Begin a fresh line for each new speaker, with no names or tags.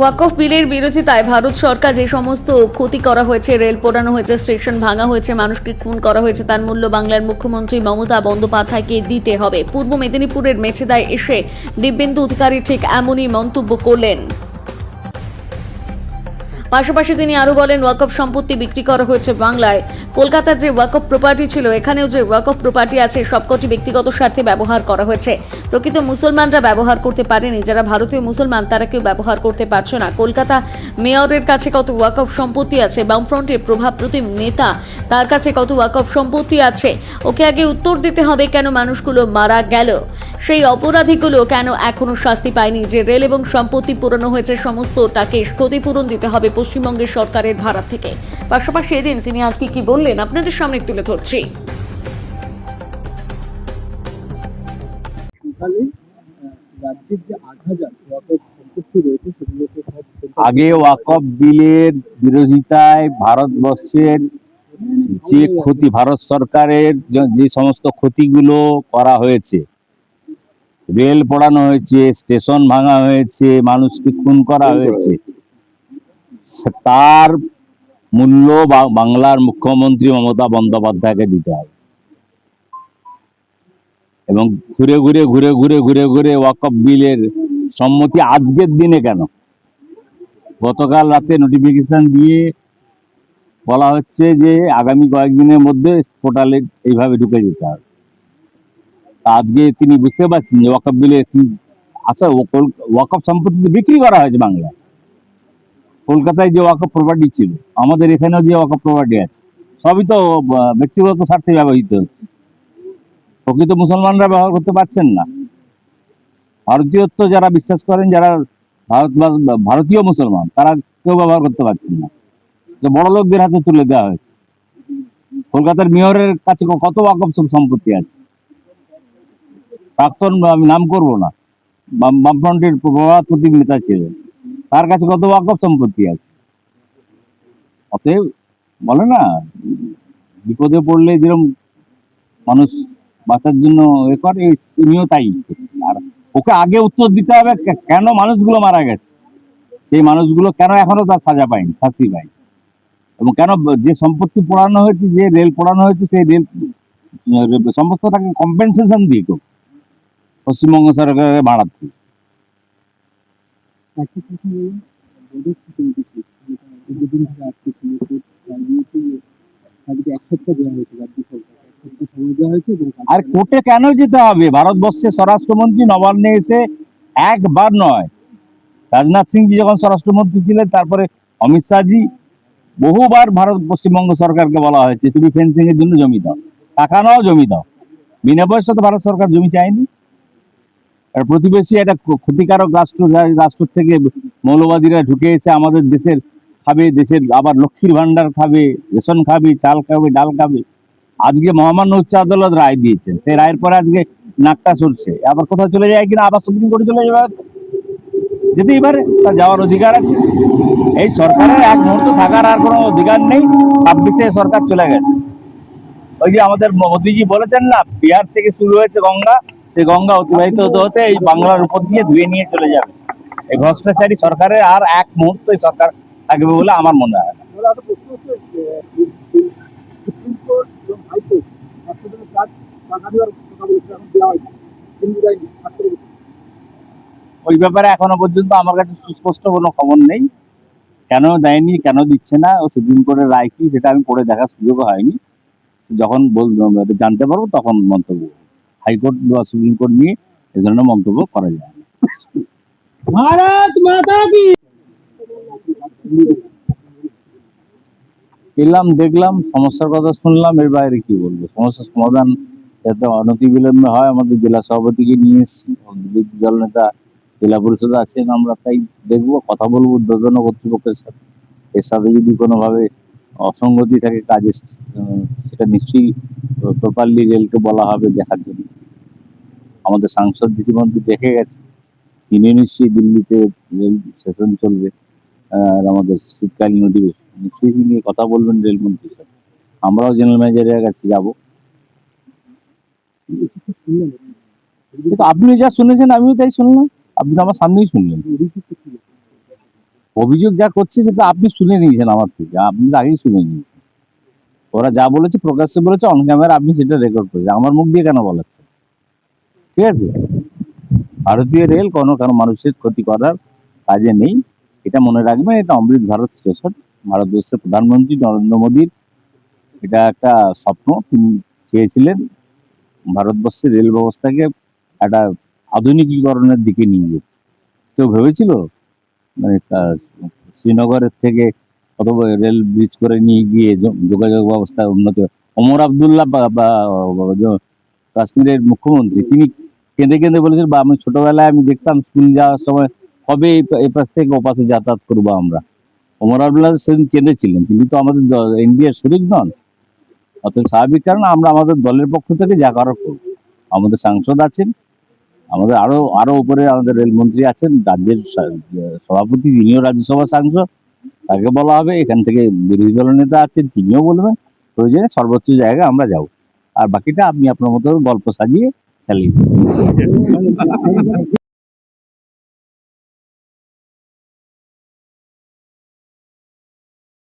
ওয়াকফ বিলের বিরোধিতায় ভারত সরকার যে সমস্ত ক্ষতি করা হয়েছে, রেল পোড়ানো হয়েছে, স্টেশন ভাঙা হয়েছে, মানুষকে খুন করা হয়েছে, তার মূল্য বাংলার মুখ্যমন্ত্রী মমতা বন্দ্যোপাধ্যায়কে দিতে হবে। পূর্ব মেদিনীপুরের মেছেদায় এসে দিব্যেন্দু অধিকারী ঠিক এমনই মন্তব্য করলেন। পাশাপাশি তিনি আরও বলেন ওয়াকফ সম্পত্তি বিক্রি করা হয়েছে বাংলায়। কলকাতার যে ওয়াকফ প্রপার্টি ছিল, এখানেও যে ওয়াকফ প্রপার্টি আছে, সবকটি ব্যক্তিগত স্বার্থে ব্যবহার করা হয়েছে। প্রকৃত মুসলমানরা ব্যবহার করতে পারেনি, যারা ভারতীয় মুসলমান, তারা কেউ ব্যবহার করতে পারছে না। কলকাতা মেয়রের কাছে কত ওয়াকফ সম্পত্তি আছে, বামফ্রন্টের প্রভাব প্রতি নেতা তার কাছে কত ওয়াকফ সম্পত্তি আছে? ওকে আগে উত্তর দিতে হবে কেন মানুষগুলো মারা গেল? সেই অপরাধীগুলো কেন এখনও শাস্তি পায়নি যে রেল এবং সম্পত্তি পুরনো হয়েছে সমস্তটাকে ক্ষতিপূরণ দিতে হবে পশ্চিমবঙ্গের সরকারের ভাড়া থেকে। পাশাপাশি এদিন তিনি আর কি কি বললেন আপনাদের সামনে তুলে ধরছি।
রাজ্যের যে আট হাজার ওয়াকফ সম্পত্তি রয়েছে সেগুলোকে
আগে ওয়াকফ বিলের বিরোধিতায় ভারতবর্ষের যে ক্ষতি ভারত সরকারের যে- সমস্ত ক্ষতিগুলো করা হয়েছে, রেল পোড়ানো হয়েছে, স্টেশন ভাঙা হয়েছে, মানুষকে খুন করা হয়েছে তার মূল্য বাংলার মুখ্যমন্ত্রী মমতা বন্দ্যোপাধ্যায়কে দিতে হবে। এবং ঘুরে ঘুরে ঘুরে ঘুরে ঘুরে ঘুরে ওয়াকফ বিলের সম্মতি আজকের দিনে কেন? গতকাল রাতে নোটিফিকেশন দিয়ে বলা হচ্ছে যে আগামী কয়েকদিনের মধ্যে পোর্টালে এইভাবে ঢুকে যেতে হবে। আজকে তিনি বুঝতে পারছেন যে ওয়াকফ বিলে কি আসলে ওয়াকফ সম্পত্তি বিক্রি করা হয়েছে বাংলায়। কলকাতায় যে ওয়াকফ প্রপার্টি ছিল, আমাদের এখানেও যে ওয়াকফ প্রপার্টি আছে, সবই তো ব্যক্তিগত স্বার্থে ব্যবহৃত হচ্ছে। প্রকৃত মুসলমানরা ব্যবহার করতে পারছেন না। ভারতীয়ত্ব যারা বিশ্বাস করেন, যারা ভারত ভারতীয় মুসলমান, তারা কেউ ব্যবহার করতে পারছেন না। যে বড় লোকদের হাতে তুলে দেওয়া হয়েছে। কলকাতার মেয়রের কাছে কত ওয়াকফ সম্পত্তি আছে? প্রাক্তন আমি নাম করব না। বাম- বামফ্রন্টের প্রভাব প্রতীক নেতা ছিলেন। তার কাছে কত ওয়াকফ সম্পত্তি আছে? অতএব বলে না, বিপদে পড়লে যেরকম মানুষ বাঁচার জন্য এ করে, তিনিও তাই আর ওকে আগে উত্তর দিতে হবে কেন মানুষগুলো মারা গেছে? সেই মানুষগুলো কেন এখনও তার সাজা পায়নি, শাস্তি পায়নি? এবং কেন যে সম্পত্তি পোড়ানো হয়েছে যে রেল পোড়ানো হয়েছে সেই রেল সমস্ত তাকে কম্পেনসেশন দিক পশ্চিমবঙ্গ সরকারের ভাড়ার থেকে আর কোর্টে কেন যেতে হবে? ভারতবর্ষের স্বরাষ্ট্রমন্ত্রী নবান্নে এসে একবার নয়। রাজনাথ সিংজি যখন স্বরাষ্ট্রমন্ত্রী ছিলেন তারপরে অমিত শাহজি বহুবার ভারত পশ্চিমবঙ্গ সরকারকে বলা হয়েছে, তুমি ফেন্সিং এর জন্য জমি দাও। টাকা নাও, জমি দাও। বিনা পয়সা তো ভারত সরকার জমি চায়নি। আর প্রতিবেশী একটা ক্ষতিকারক রাষ্ট্র রাষ্ট্র থেকে মৌলবাদীরা ঢুকে এসে আমাদের দেশের খাবে, দেশের আবার লক্ষ্মীর ভান্ডার খাবে, রেশন খাবে, চাল খাবে, ডাল খাবে। আজকে মহামান্য উচ্চ আদালত রায় দিয়েছেন। সেই রায়ের পরে আজকে নাকটা সরছে। আবার কোথাও চলে যায় কিনা? আবার সুপ্রিম কোর্টে চলে যাবে। যেতেই পারে তার যাওয়ার অধিকার আছে, এই সরকারের এক মুহূর্ত থাকার আর কোনো অধিকার নেই, ছাব্বিশে সরকার চলে গেছে। ওই যে আমাদের মোদিজি বলেছেন না, বিহার থেকে শুরু হয়েছে গঙ্গা, সে গঙ্গা অতিবাহিত হতে হতে এই বাংলার উপর দিয়ে ধুয়ে নিয়ে চলে যাবে। এই ভ্রষ্টাচারী সরকারের আর এক মুহূর্ত এই সরকার থাকবে বলে আমার মনে হয় না। ওই ব্যাপারে এখনও পর্যন্ত আমার কাছে সুস্পষ্ট কোনো খবর নেই। কেন দেয়নি কেন দিচ্ছে না ও সুপ্রিম কোর্টের রায় কি সেটা আমি পড়ে দেখার সুযোগ হয়নি। যখন বল জানতে পারব তখন মন্তব্য। হাইকোর্ট বা সুপ্রিম কোর্ট নিয়ে এ ধরনের মন্তব্য করা যায়।
ভারত মাতা কি?
এলাম দেখলাম সমস্যার কথা শুনলাম এর বাইরে কি বলব? সমস্যার সমাধান যাতে অনতি বিলম্বে হয় আমাদের জেলা সভাপতিকে নিয়ে এসেছি। বিরোধী দল নেতা জেলা পরিষদ আছেন, আমরা তাই দেখব, কথা বলব উদ্বোধন কর্তৃপক্ষের সাথে। এর সাথে যদি কোনোভাবে অসঙ্গতি থাকে কাজে সেটা নিশ্চয়ই প্রপারলি রেলকে বলা হবে দেখার জন্য। আমাদের সাংসদ ইতিমধ্যে দেখে গেছে তিনি নিশ্চয়ই দিল্লিতে রেল সেশন চলবে, আর আমাদের শীতকালীন অধিবেশন। নিশ্চয়ই নিয়ে কথা বলবেন রেলমন্ত্রীর সাথে। আমরাও জেনারেল ম্যানেজারের কাছে যাব। আপনি যা শুনেছেন, আমিও তাই শুনলাম। আপনি তো আমার সামনেই শুনলেন। অভিযোগ যা করছে সেটা আপনি শুনে নিয়েছেন আমার থেকে, আপনি তো আগেই শুনে নিয়েছেন। ওরা যা বলেছে, প্রকাশ্যে বলেছে অন ক্যামেরা আপনি সেটা রেকর্ড করেছেন। আমার মুখ দিয়ে কেন বলাচ্ছে? ঠিক আছে? ভারতীয় রেল কোনো কোনো মানুষের ক্ষতি করার কাজে নেই। এটা মনে রাখবেন, এটা অমৃত ভারত স্টেশন। ভারতবর্ষের প্রধানমন্ত্রী নরেন্দ্র মোদীর এটা একটা স্বপ্ন। তিনি চেয়েছিলেন ভারতবর্ষের রেল ব্যবস্থাকে একটা আধুনিকীকরণের দিকে নিয়ে যেতে। কেউ ভেবেছিল? মানে শ্রীনগরের থেকে বড় রেল ব্রিজ করে নিয়ে গিয়ে যোগাযোগ ব্যবস্থা উন্নত ওমর আবদুল্লাহ বা কাশ্মীরের মুখ্যমন্ত্রী, তিনি কেঁদে কেঁদে বলেছেন বা, আমি ছোটবেলায় আমি দেখতাম স্কুল যাওয়ার সময় কবে এই পাশ থেকে ও পাশে যাতায়াত করব আমরা? ওমর আবদুল্লাহ সেদিন কেঁদেছিলেন, তিনি তো আমাদের ইন্ডিয়ার শরিক নন অতএব স্বাভাবিক কারণে আমরা আমাদের দলের পক্ষ থেকে যা করার করব। আমাদের সাংসদ আছেন আমাদের আরও আরও উপরে আমাদের রেলমন্ত্রী আছেন, রাজ্যের সভাপতি, তিনিও রাজ্যসভা সাংসদ তাকে বলা হবে, এখান থেকে বিরোধী দল নেতা আছেন, তিনিও বলবেন, প্রয়োজনে সর্বোচ্চ জায়গায় আমরা যাব আর বাকিটা আপনি আপনার মতো গল্প সাজিয়ে চালিয়ে।